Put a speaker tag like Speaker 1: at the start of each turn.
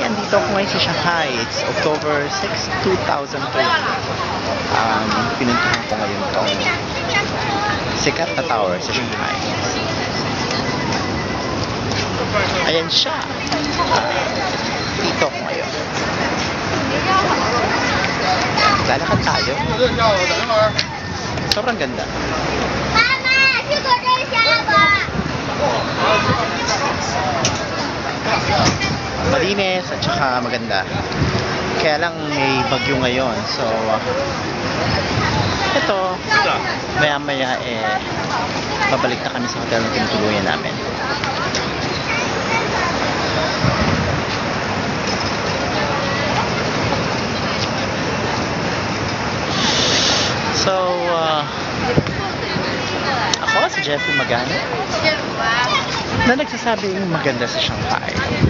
Speaker 1: andito ako ngayon sa Shanghai. It's October 6, 2013. Um, pinuntahan ko ngayon tong sikat na tower sa Shanghai. Ayan siya. Ah, dito ako ngayon. Lalakad tayo. Sobrang ganda. Malinis at saka maganda. Kaya lang may bagyo ngayon. So, uh, ito, maya maya eh, babalik na kami sa hotel na tinutuluyan namin. So, uh, ako si Jeffrey Magana na nagsasabing maganda sa Shanghai.